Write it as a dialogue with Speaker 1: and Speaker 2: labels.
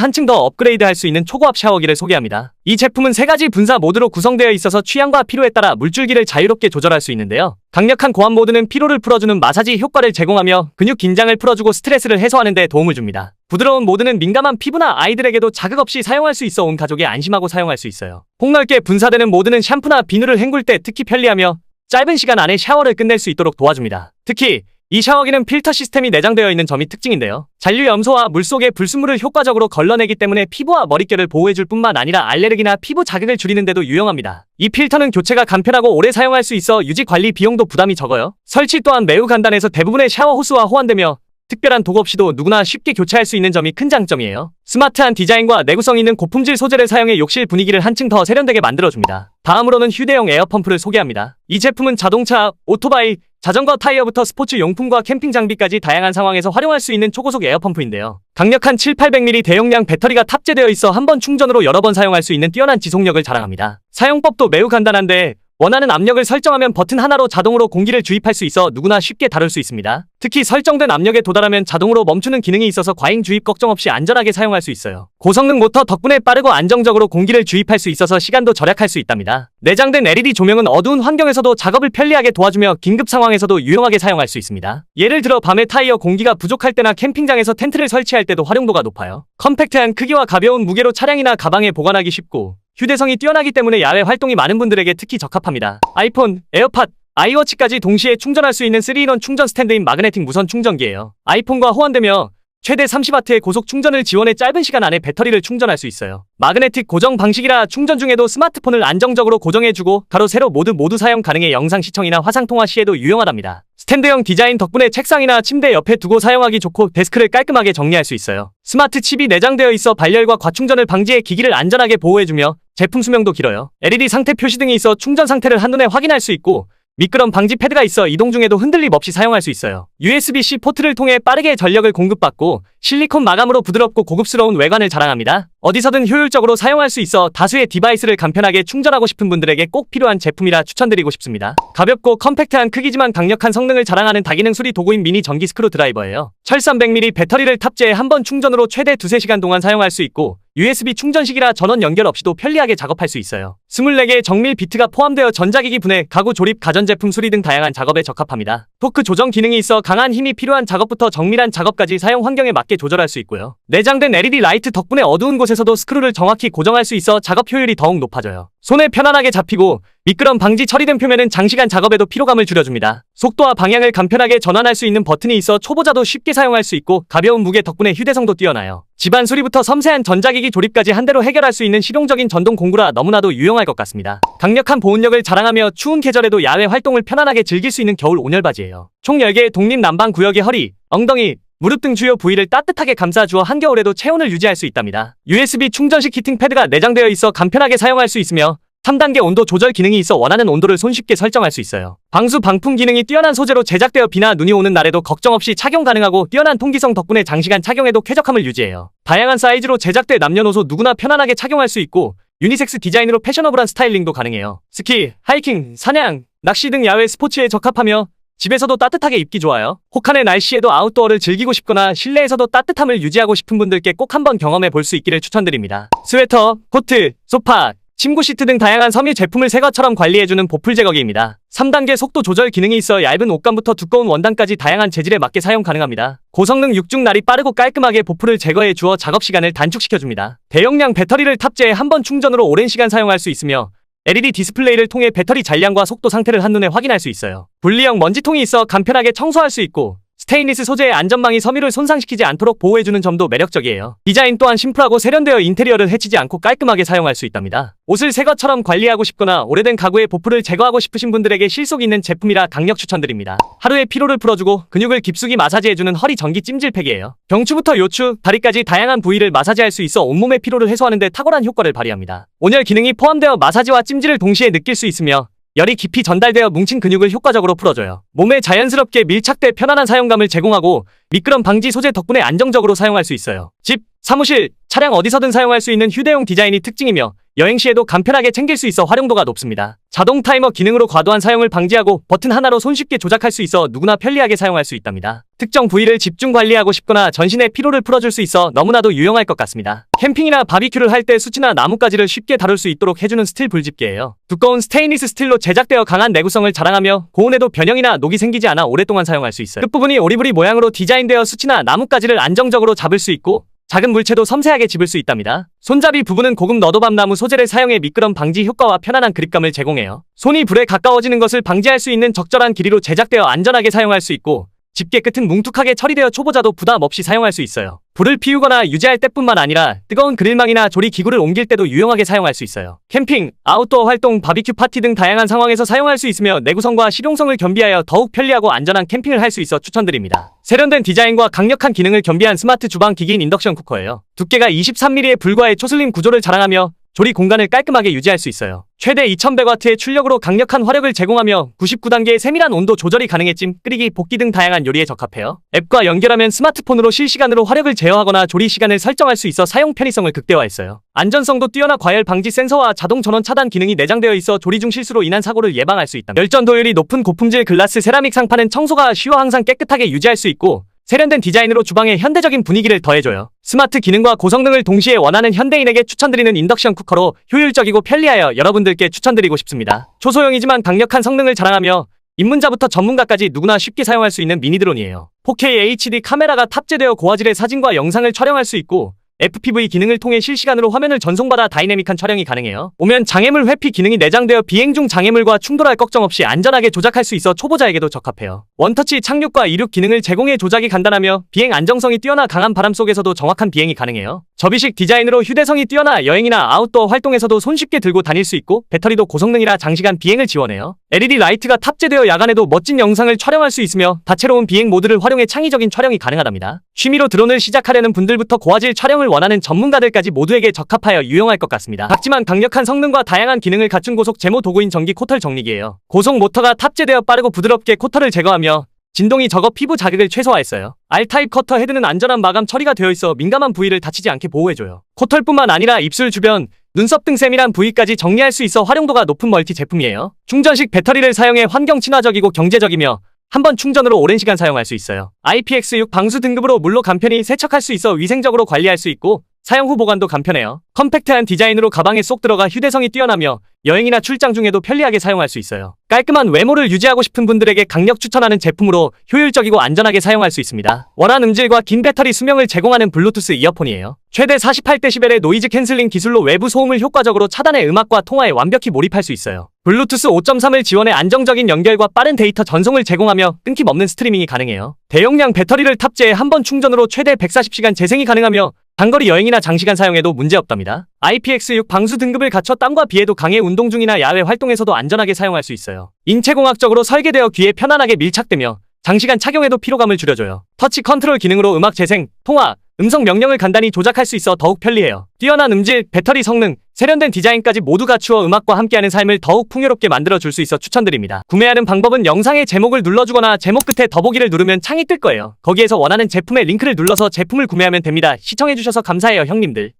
Speaker 1: 한층 더 업그레이드 할 수 있는 초고압 샤워기를 소개합니다. 이 제품은 세 가지 분사 모드로 구성되어 있어서 취향과 필요에 따라 물줄기를 자유롭게 조절할 수 있는데요. 강력한 고압 모드는 피로를 풀어주는 마사지 효과를 제공하며 근육 긴장을 풀어주고 스트레스를 해소하는 데 도움을 줍니다. 부드러운 모드는 민감한 피부나 아이들에게도 자극 없이 사용할 수 있어 온 가족이 안심하고 사용할 수 있어요. 폭넓게 분사되는 모드는 샴푸나 비누를 헹굴 때 특히 편리하며 짧은 시간 안에 샤워를 끝낼 수 있도록 도와줍니다. 특히 이 샤워기는 필터 시스템이 내장되어 있는 점이 특징인데요. 잔류 염소와 물속의 불순물을 효과적으로 걸러내기 때문에 피부와 머릿결을 보호해줄 뿐만 아니라 알레르기나 피부 자극을 줄이는 데도 유용합니다. 이 필터는 교체가 간편하고 오래 사용할 수 있어 유지 관리 비용도 부담이 적어요. 설치 또한 매우 간단해서 대부분의 샤워 호스와 호환되며 특별한 도구 없이도 누구나 쉽게 교체할 수 있는 점이 큰 장점이에요. 스마트한 디자인과 내구성 있는 고품질 소재를 사용해 욕실 분위기를 한층 더 세련되게 만들어줍니다. 다음으로는 휴대용 에어펌프를 소개합니다. 이 제품은 자동차, 오토바이, 자전거 타이어부터 스포츠 용품과 캠핑 장비까지 다양한 상황에서 활용할 수 있는 초고속 에어펌프인데요. 강력한 7, 800mAh 대용량 배터리가 탑재되어 있어 한 번 충전으로 여러 번 사용할 수 있는 뛰어난 지속력을 자랑합니다. 사용법도 매우 간단한데 원하는 압력을 설정하면 버튼 하나로 자동으로 공기를 주입할 수 있어 누구나 쉽게 다룰 수 있습니다. 특히 설정된 압력에 도달하면 자동으로 멈추는 기능이 있어서 과잉 주입 걱정 없이 안전하게 사용할 수 있어요. 고성능 모터 덕분에 빠르고 안정적으로 공기를 주입할 수 있어서 시간도 절약할 수 있답니다. 내장된 LED 조명은 어두운 환경에서도 작업을 편리하게 도와주며 긴급 상황에서도 유용하게 사용할 수 있습니다. 예를 들어 밤에 타이어 공기가 부족할 때나 캠핑장에서 텐트를 설치할 때도 활용도가 높아요. 컴팩트한 크기와 가벼운 무게로 차량이나 가방에 보관하기 쉽고 휴대성이 뛰어나기 때문에 야외 활동이 많은 분들에게 특히 적합합니다. 아이폰, 에어팟, 아이워치까지 동시에 충전할 수 있는 3인원 충전 스탠드인 마그네틱 무선 충전기예요. 아이폰과 호환되며 최대 30W의 고속 충전을 지원해 짧은 시간 안에 배터리를 충전할 수 있어요. 마그네틱 고정 방식이라 충전 중에도 스마트폰을 안정적으로 고정해주고 가로 세로 모두 모두 사용 가능해 영상 시청이나 화상 통화 시에도 유용하답니다. 스탠드형 디자인 덕분에 책상이나 침대 옆에 두고 사용하기 좋고 데스크를 깔끔하게 정리할 수 있어요. 스마트 칩이 내장되어 있어 발열과 과충전을 방지해 기기를 안전하게 보호해주며 제품 수명도 길어요. LED 상태 표시 등이 있어 충전 상태를 한눈에 확인할 수 있고 미끄럼 방지 패드가 있어 이동 중에도 흔들림 없이 사용할 수 있어요. USB-C 포트를 통해 빠르게 전력을 공급받고 실리콘 마감으로 부드럽고 고급스러운 외관을 자랑합니다. 어디서든 효율적으로 사용할 수 있어 다수의 디바이스를 간편하게 충전하고 싶은 분들에게 꼭 필요한 제품이라 추천드리고 싶습니다. 가볍고 컴팩트한 크기지만 강력한 성능을 자랑하는 다기능 수리 도구인 미니 전기 스크루 드라이버예요. 철 300mAh 배터리를 탑재해 한 번 충전으로 최대 2-3시간 동안 사용할 수 있고 USB 충전식이라 전원 연결 없이도 편리하게 작업할 수 있어요. 24개의 정밀 비트가 포함되어 전자기기 분해, 가구 조립, 가전제품 수리 등 다양한 작업에 적합합니다. 토크 조정 기능이 있어 강한 힘이 필요한 작업부터 정밀한 작업까지 사용 환경에 맞게 조절할 수 있고요. 내장된 LED 라이트 덕분에 어두운 곳에 서도 스크루를 정확히 고정할 수 있어 작업 효율이 더욱 높아져요. 손에 편안하게 잡히고 미끄럼 방지 처리된 표면은 장시간 작업에도 피로감을 줄여줍니다. 속도와 방향을 간편하게 전환할 수 있는 버튼이 있어 초보자도 쉽게 사용할 수 있고 가벼운 무게 덕분에 휴대성도 뛰어나요. 집안 수리부터 섬세한 전자기기 조립까지 한 대로 해결할 수 있는 실용적인 전동 공구라 너무나도 유용할 것 같습니다. 강력한 보온력을 자랑하며 추운 계절에도 야외 활동을 편안하게 즐길 수 있는 겨울 온열바지예요. 총 10개의 독립 난방 구역의 허리, 엉덩이, 무릎 등 주요 부위를 따뜻하게 감싸 주어 한겨울에도 체온을 유지할 수 있답니다. USB 충전식 히팅 패드가 내장되어 있어 간편하게 사용할 수 있으며 3단계 온도 조절 기능이 있어 원하는 온도를 손쉽게 설정할 수 있어요. 방수 방풍 기능이 뛰어난 소재로 제작되어 비나 눈이 오는 날에도 걱정 없이 착용 가능하고 뛰어난 통기성 덕분에 장시간 착용해도 쾌적함을 유지해요. 다양한 사이즈로 제작돼 남녀노소 누구나 편안하게 착용할 수 있고 유니섹스 디자인으로 패셔너블한 스타일링도 가능해요. 스키, 하이킹, 사냥, 낚시 등 야외 스포츠에 적합하며 집에서도 따뜻하게 입기 좋아요. 혹한의 날씨에도 아웃도어를 즐기고 싶거나 실내에서도 따뜻함을 유지하고 싶은 분들께 꼭 한번 경험해 볼 수 있기를 추천드립니다. 스웨터, 코트, 소파, 침구 시트 등 다양한 섬유 제품을 새 것처럼 관리해주는 보풀 제거기입니다. 3단계 속도 조절 기능이 있어 얇은 옷감부터 두꺼운 원단까지 다양한 재질에 맞게 사용 가능합니다. 고성능 육중 날이 빠르고 깔끔하게 보풀을 제거해 주어 작업 시간을 단축시켜줍니다. 대용량 배터리를 탑재해 한 번 충전으로 오랜 시간 사용할 수 있으며 LED 디스플레이를 통해 배터리 잔량과 속도 상태를 한눈에 확인할 수 있어요. 분리형 먼지통이 있어 간편하게 청소할 수 있고 스테인리스 소재의 안전망이 섬유를 손상시키지 않도록 보호해주는 점도 매력적이에요. 디자인 또한 심플하고 세련되어 인테리어를 해치지 않고 깔끔하게 사용할 수 있답니다. 옷을 새 것처럼 관리하고 싶거나 오래된 가구의 보풀을 제거하고 싶으신 분들에게 실속 있는 제품이라 강력 추천드립니다. 하루의 피로를 풀어주고 근육을 깊숙이 마사지해주는 허리 전기 찜질팩이에요. 경추부터 요추, 다리까지 다양한 부위를 마사지할 수 있어 온몸의 피로를 해소하는 데 탁월한 효과를 발휘합니다. 온열 기능이 포함되어 마사지와 찜질을 동시에 느낄 수 있으며 열이 깊이 전달되어 뭉친 근육을 효과적으로 풀어줘요. 몸에 자연스럽게 밀착돼 편안한 사용감을 제공하고 미끄럼 방지 소재 덕분에 안정적으로 사용할 수 있어요. 집, 사무실, 차량 어디서든 사용할 수 있는 휴대용 디자인이 특징이며 여행 시에도 간편하게 챙길 수 있어 활용도가 높습니다. 자동 타이머 기능으로 과도한 사용을 방지하고 버튼 하나로 손쉽게 조작할 수 있어 누구나 편리하게 사용할 수 있답니다. 특정 부위를 집중 관리하고 싶거나 전신의 피로를 풀어줄 수 있어 너무나도 유용할 것 같습니다. 캠핑이나 바비큐를 할 때 수치나 나뭇가지를 쉽게 다룰 수 있도록 해주는 스틸 불집게예요. 두꺼운 스테인리스 스틸로 제작되어 강한 내구성을 자랑하며 고온에도 변형이나 녹이 생기지 않아 오랫동안 사용할 수 있어요. 끝부분이 오리브리 모양으로 디자인되어 수치나 나뭇가지를 안정적으로 잡을 수 있고 작은 물체도 섬세하게 집을 수 있답니다. 손잡이 부분은 고급 너도밤나무 소재를 사용해 미끄럼 방지 효과와 편안한 그립감을 제공해요. 손이 불에 가까워지는 것을 방지할 수 있는 적절한 길이로 제작되어 안전하게 사용할 수 있고 집게 끝은 뭉툭하게 처리되어 초보자도 부담 없이 사용할 수 있어요. 불을 피우거나 유지할 때뿐만 아니라 뜨거운 그릴망이나 조리 기구를 옮길 때도 유용하게 사용할 수 있어요. 캠핑, 아웃도어 활동, 바비큐 파티 등 다양한 상황에서 사용할 수 있으며 내구성과 실용성을 겸비하여 더욱 편리하고 안전한 캠핑을 할 수 있어 추천드립니다. 세련된 디자인과 강력한 기능을 겸비한 스마트 주방 기기인 인덕션 쿠커예요. 두께가 23mm의 불과의 초슬림 구조를 자랑하며 조리 공간을 깔끔하게 유지할 수 있어요. 최대 2100W의 출력으로 강력한 화력을 제공하며 99단계의 세밀한 온도 조절이 가능해 찜, 끓이기, 볶기 등 다양한 요리에 적합해요. 앱과 연결하면 스마트폰으로 실시간으로 화력을 제어하거나 조리 시간을 설정할 수 있어 사용 편의성을 극대화했어요. 안전성도 뛰어나 과열 방지 센서와 자동 전원 차단 기능이 내장되어 있어 조리 중 실수로 인한 사고를 예방할 수 있다. 열전 도율이 높은 고품질 글라스 세라믹 상판은 청소가 쉬워 항상 깨끗하게 유지할 수 있고 세련된 디자인으로 주방에 현대적인 분위기를 더해줘요. 스마트 기능과 고성능을 동시에 원하는 현대인에게 추천드리는 인덕션 쿠커로 효율적이고 편리하여 여러분들께 추천드리고 싶습니다. 초소형이지만 강력한 성능을 자랑하며 입문자부터 전문가까지 누구나 쉽게 사용할 수 있는 미니 드론이에요. 4K HD 카메라가 탑재되어 고화질의 사진과 영상을 촬영할 수 있고 FPV 기능을 통해 실시간으로 화면을 전송받아 다이내믹한 촬영이 가능해요. 오면 장애물 회피 기능이 내장되어 비행 중 장애물과 충돌할 걱정 없이 안전하게 조작할 수 있어 초보자에게도 적합해요. 원터치 착륙과 이륙 기능을 제공해 조작이 간단하며 비행 안정성이 뛰어나 강한 바람 속에서도 정확한 비행이 가능해요. 접이식 디자인으로 휴대성이 뛰어나 여행이나 아웃도어 활동에서도 손쉽게 들고 다닐 수 있고 배터리도 고성능이라 장시간 비행을 지원해요. LED 라이트가 탑재되어 야간에도 멋진 영상을 촬영할 수 있으며 다채로운 비행 모드를 활용해 창의적인 촬영이 가능하답니다. 취미로 드론을 시작하려는 분들부터 고화질 촬영을 원하는 전문가들까지 모두에게 적합하여 유용할 것 같습니다. 작지만 강력한 성능과 다양한 기능을 갖춘 고속 제모 도구인 전기 코털 정리기예요. 고속 모터가 탑재되어 빠르고 부드럽게 코털을 제거하며 진동이 적어 피부 자극을 최소화했어요. R타입 커터 헤드는 안전한 마감 처리가 되어 있어 민감한 부위를 다치지 않게 보호해줘요. 코털뿐만 아니라 입술 주변, 눈썹 등 세밀한 부위까지 정리할 수 있어 활용도가 높은 멀티 제품이에요. 충전식 배터리를 사용해 환경 친화적이고 경제적이며 한 번 충전으로 오랜 시간 사용할 수 있어요. IPX6 방수 등급으로 물로 간편히 세척할 수 있어 위생적으로 관리할 수 있고 사용 후 보관도 간편해요. 컴팩트한 디자인으로 가방에 쏙 들어가 휴대성이 뛰어나며 여행이나 출장 중에도 편리하게 사용할 수 있어요. 깔끔한 외모를 유지하고 싶은 분들에게 강력 추천하는 제품으로 효율적이고 안전하게 사용할 수 있습니다. 원한 음질과 긴 배터리 수명을 제공하는 블루투스 이어폰이에요. 최대 48dB의 노이즈 캔슬링 기술로 외부 소음을 효과적으로 차단해 음악과 통화에 완벽히 몰입할 수 있어요. 블루투스 5.3을 지원해 안정적인 연결과 빠른 데이터 전송을 제공하며 끊김 없는 스트리밍이 가능해요. 대용량 배터리를 탑재해 한 번 충전으로 최대 140시간 재생이 가능하며 장거리 여행이나 장시간 사용에도 문제없답니다. IPX6 방수 등급을 갖춰 땀과 비에도 강해 운동 중이나 야외 활동에서도 안전하게 사용할 수 있어요. 인체공학적으로 설계되어 귀에 편안하게 밀착되며 장시간 착용에도 피로감을 줄여줘요. 터치 컨트롤 기능으로 음악 재생, 통화, 음성 명령을 간단히 조작할 수 있어 더욱 편리해요. 뛰어난 음질, 배터리 성능, 세련된 디자인까지 모두 갖추어 음악과 함께하는 삶을 더욱 풍요롭게 만들어줄 수 있어 추천드립니다. 구매하는 방법은 영상의 제목을 눌러주거나 제목 끝에 더보기를 누르면 창이 뜰 거예요. 거기에서 원하는 제품의 링크를 눌러서 제품을 구매하면 됩니다. 시청해주셔서 감사해요 형님들.